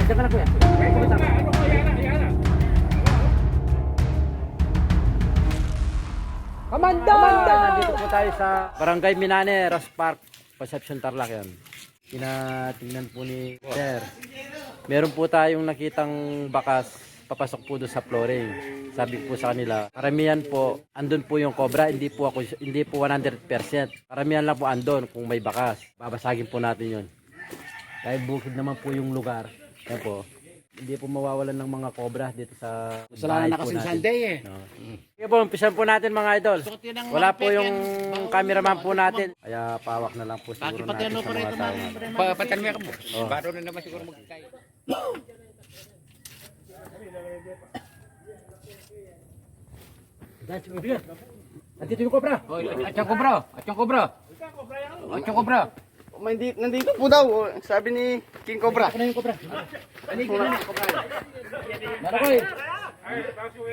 Diyan ka na kuya. Kumita ka. Kamanda! Nandito po tayo sa Barangay Minane, Ross Park, Concepcion Tarlac yan. Tinatingnan po ni Sir. Meron po tayong nakitang bakas papasok po doon sa flooring. Sabi po sa kanila, karamihan po, andun po yung cobra, hindi po ako, hindi po 100%. Karamihan lang po andun kung may bakas. Babasagin po natin yun. Dahil bukid naman po yung lugar. Yan po. Hindi po mawawalan ng mga cobra dito sa Kasalanan na po natin. Sunday eh. No. Sige po, umpisan po natin mga idol. Wala po yung cameraman po natin. Kaya pawak na lang po siguro natin sa mga tao natin. Papatan mo ka mo. Oh. Baro na naman siguro magkakaya. Nandito yung cobra. At yung kobra, at yung kobra. At yung kobra. Nandito, nandito po daw, oh, sabi ni King Cobra. Ano yung cobra? Meron ko eh.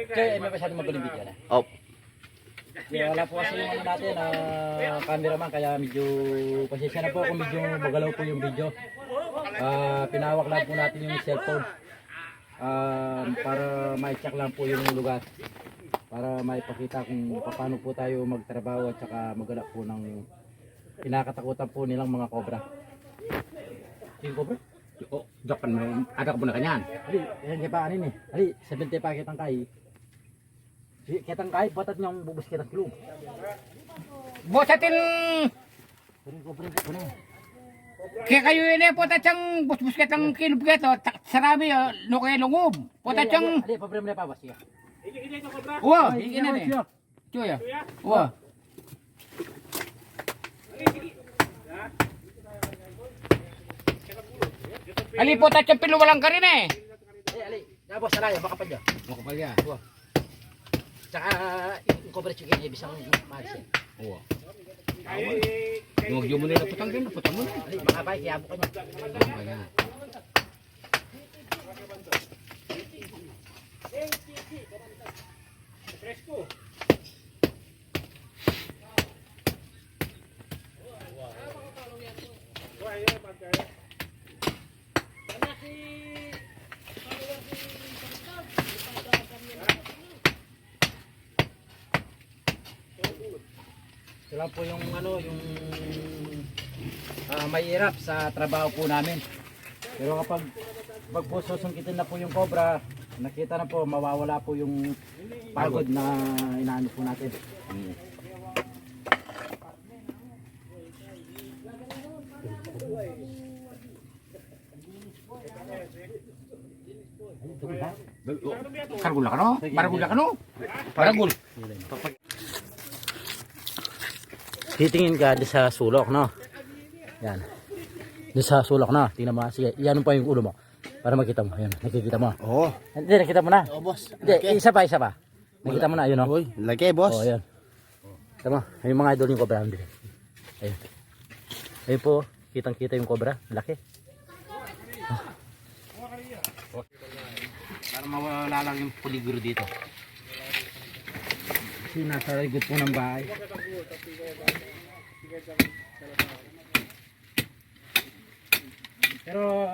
Kaya may masyadong magaling video na. Oh. Kaya wala po kasi yung ano natin, ah, cameraman, kaya medyo pasensya na po kung medyo magalaw po yung video. Ah, pinawak lang po natin yung cellphone. Ah, para ma-check lang po yung lugar. Para maipakita kung paano po tayo magtrabaho at saka maganap po ng kinakatakutan po nilang mga cobra. Yung cobra? Oh, Japan mo, ada ka po na kanyan. Ali, yan kaya pa kanin eh. Ali, 70 pa kitang kay. Si- Kitang kay, batat niyang bubus kitang kilong. Bosatin, Kunin ko, kunin ko, kunin. kaya kayo yun eh, puta siyang busbusket ang kinubget, oh, tak- sarami, oh, no kaya lungub. Puta siyang, Ali, pabre mo na pa ba siya? uwa, hindi na eh. Chuya, uwa. Ali po tayo pinuwalang ka rin eh. Ali, ali. Nabos, alaya, baka pa dyan. Makapal yan. Tsaka, yung cobra chicken niya, bisang malis eh. Oo. Huwag yung muna na putang ganun, putang mo na. Ali, makabay, kaya buka niya. Ano ba Sila po yung ano, yung ah, mahirap sa trabaho po namin. Pero kapag pag po susungkitin na po yung cobra, nakita na po, mawawala po yung pagod na inaano po natin. Kargul ka no? Paragul ka no? Paragul. Titingin ka doon sa sulok, no? Yan. Doon sa sulok, no? Tingnan mo. Sige, iyan pa yung ulo mo. Para makita mo. Yan, nakikita mo. Oo. Hindi, nakita mo na. Oh, boss. Hindi, isa pa, isa pa. Nakita mo na, yun, no? Uy, laki, boss. Oh, ayan. Tama, yung mga idol yung cobra. Hindi. Ayun. Ayun po, kitang-kita yung cobra. Laki. Para mawala lang yung puliguro dito. Kasi nasa likod po ng bahay. Pero,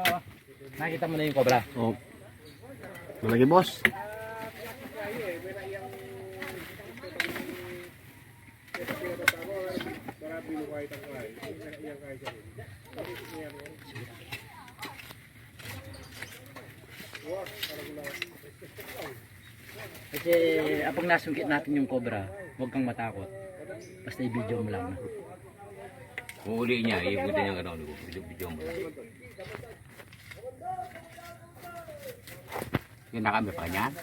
nakita mo na yung cobra. Oh. Malaki, boss. Kasi, apag nasungkit natin yung cobra, huwag kang matakot. Basta i-video mo lang. Uli niya, iikutin niya gano'n. Video mo. Yun na kami pa niyan.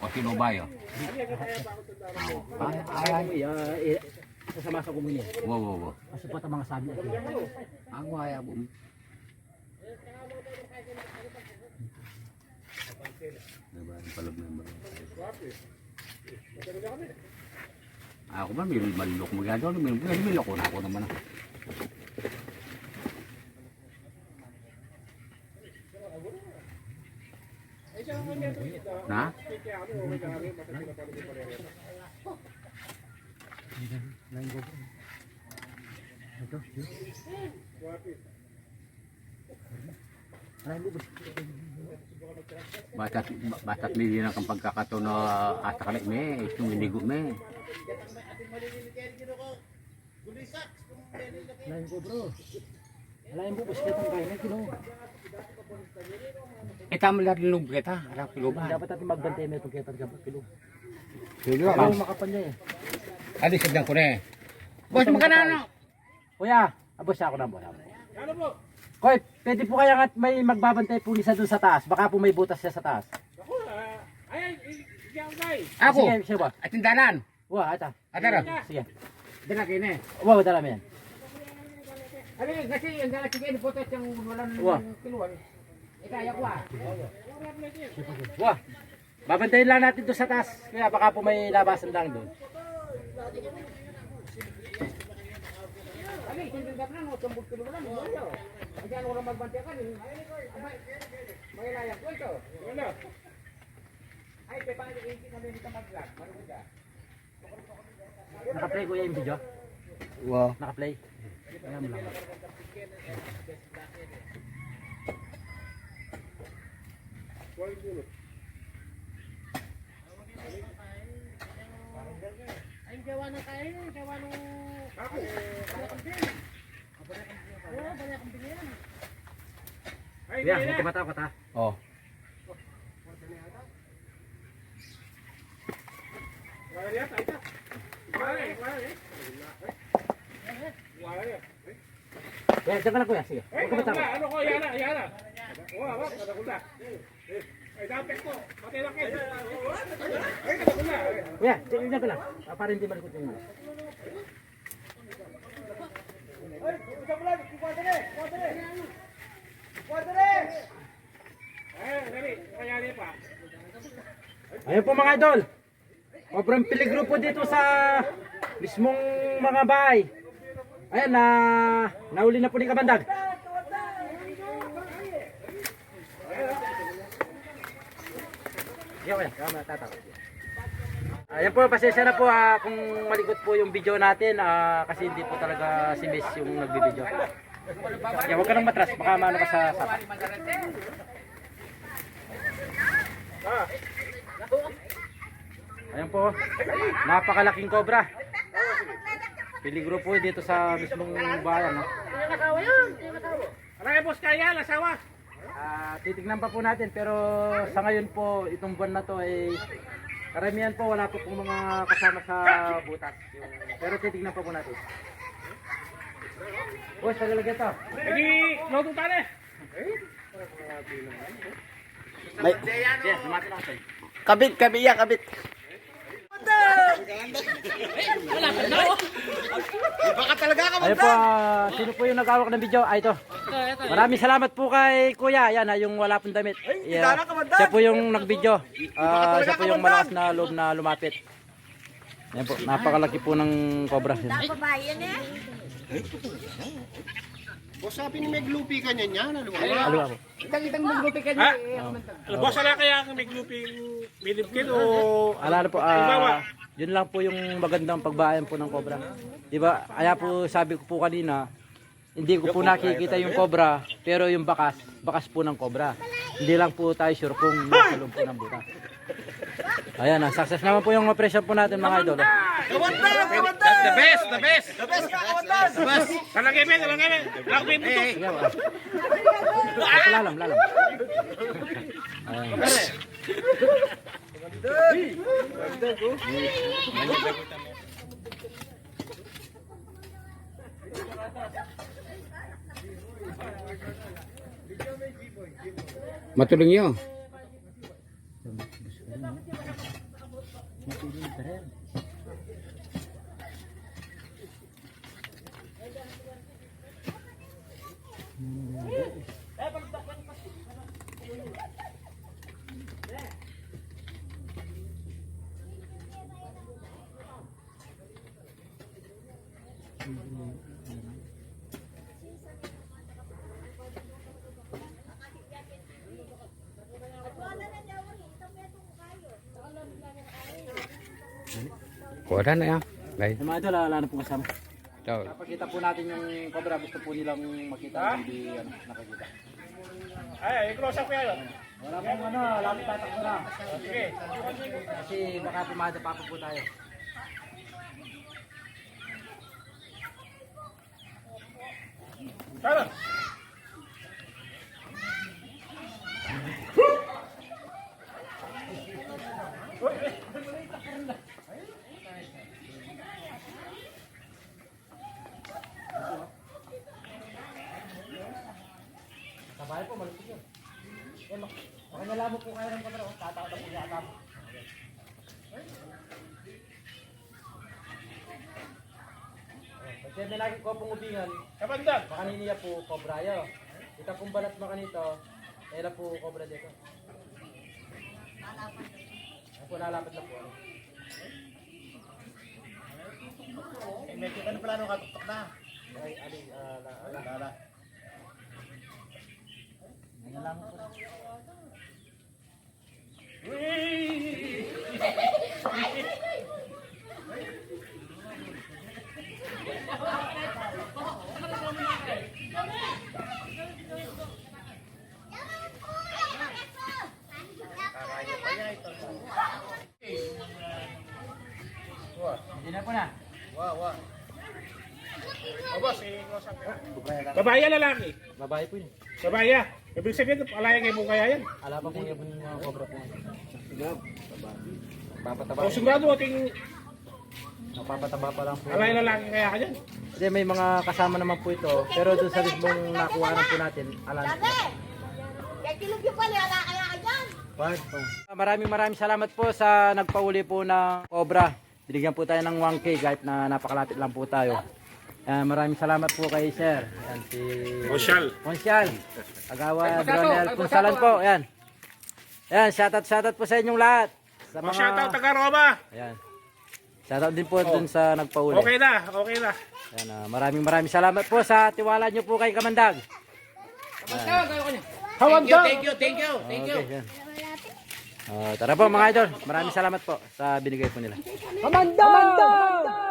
O sino ba yun? Ay, ay, ay, ay, sasama sa kumuni. Wow, wow, wow. Kasi po mga sabi Ang waya mo. Ako ba, may malulok mo gano'n. May, may, may loko na ako naman. ah. Na? Basta't, basta't may din ang pagkakataon na atakalik me, itong inigo me. Alayin po bro. Alayin po, basket ang kaya kilo. Ita mo lang loob kita. Harap loob. Dapat natin magbantay may pagkaitan ka kilo. Kilo Ako makapan niya eh. Ali sagdan ko na eh. Boss magkano ano? Kuya, abos ako na bola. Ano po? Koy, pwede po kaya nga may magbabantay po isa dun sa taas. Baka po may butas siya sa taas. Ako. Sige, sige ba? At tindanan. Wah, ata. Atara. Sige. Dala kini. Wah, dala mo yan. Ali kasi yung dala sige ni potes yung walang kiluan. Ikaya ko ah. Wah. Babantayin lang natin doon sa taas. Kaya baka po may labasan lang doon. Naka-play kuya yung video? Wow. Naka-play? Ayan mo lang. Kuya, huwag ka matakot ha. Oh. Kuya, dyan ka lang kuya. Sige. Huwag ka matakot. Ano ko, yana, yana. Oo, ako, kadakula. Ay, dapit ko. Pati laki. Ay, kadakula. Kuya, dyan dyan ka lang. Ah, Para hindi malikot yung Ay, dali. Kaya niya pa. Ayun po mga idol. Sobrang peligro po dito sa mismong mga bahay. Ayan na nahuli na po ni Kabandag. Ayan po, pasensya na po ah, kung malikot po yung video natin ah, kasi hindi po talaga si Miss yung nagbibideo. Kaya huwag ka nang matras, baka maano ka sa sapa. Ayan po, napakalaking cobra. Peligro po dito sa mismong bayan. No? Aray, boss, kaya, lasawa. Ah, titignan pa po natin pero sa ngayon po itong buwan na to ay karamihan po wala po pong mga kasama sa butas. Yung- Pero titignan pa po natin. Boss, tagalagyan to. Hindi, lodo tali. May Yes, lumapit lang sa'yo. kabit, kabit ya, kabit. Ayun po, ah, sino po yung nag-awak ng video? Ay, ito. Maraming salamat po kay Kuya. Yan, ah, yung wala pong damit. Yeah. Siya po yung nag-video. Ah, siya po yung malakas na loob na lumapit. Yan po, napakalaki po ng cobra. Yan. Babayan eh. Boss, sabi ni Meg Lupi ka. Ano ba? Ano ba po? Itang-itang maglupi ka niya. eh, Boss, ala kaya ang may gluping binibkit o... Alala po, ah, yun lang po yung magandang pagbayan po ng cobra. Di ba? Kaya po sabi ko po kanina, hindi ko po nakikita yung cobra, pero yung bakas, bakas po ng cobra. Hindi lang po tayo sure kung nasa loob po ng buta. Ayan na, success naman po yung operation po natin mga idol. The best, the best. The best ka, kawantan. The best. Talagay men. Lakbin mo to. Sige, ah. Ah, Lalam, Matulong yun. Kuha na yan. Guys. Yung mga idol, wala na po kasama. Ciao. Kapag kita po natin yung cobra, gusto po nilang makita, hindi ano, nakikita. Ay, i-close up yan. Wala pong ano, lapit tatakbo na. Sige. Kasi baka pumada pa po tayo. Tara. Sabay po, malupit yun. Eh, mak- makinalamo po kayo ng kamera. oh. Tatawa na po yata. Kasi may lagi ko pong ubingan, Kapandag. baka niniya po kobra yo. Kita pong balat mo kanito, kaya po kobra dito. Ako po, lalapit na po. Eh, medyo ano pala nung katutok na. Ay, ali, ah, la, ala. Lala. Hindi na po na. Wow, wow. O boss, i-close up yan. Babaya lalaki. Babae po yun. Babaya. Ibig sabihin, alaya kay mong kaya yan. Ala pa yabon yung mga kobra po. Papataba. O sigurado ating Napapataba pa lang po. alaya lalaki kaya ka dyan. Kasi may mga kasama naman po ito. Pero doon sa mismong nakuha po natin, alam. Kaya kilog yung pala, ala kaya ka dyan. Maraming maraming salamat po sa nagpauli po ng Cobra. Binigyan po tayo ng 1K kahit na napakalapit lang po tayo. Ah, maraming salamat po kay Sir. Ayan, si Consyal. Consyal. Agawa Dronel Punsalan po. Ayan. Ayan, shoutout shoutout po sa inyong lahat. Sa O shoutout mga taga Roma. Ayan. Shoutout din po dun sa nagpauli. Okay na, okay na. Ayan, ah, maraming maraming salamat po sa tiwala niyo po kay Kamandag. Hawandag! Thank you, thank you, thank you. Okay, yan. Ah, tara po mga idol. Maraming salamat po sa binigay po nila. Amanda!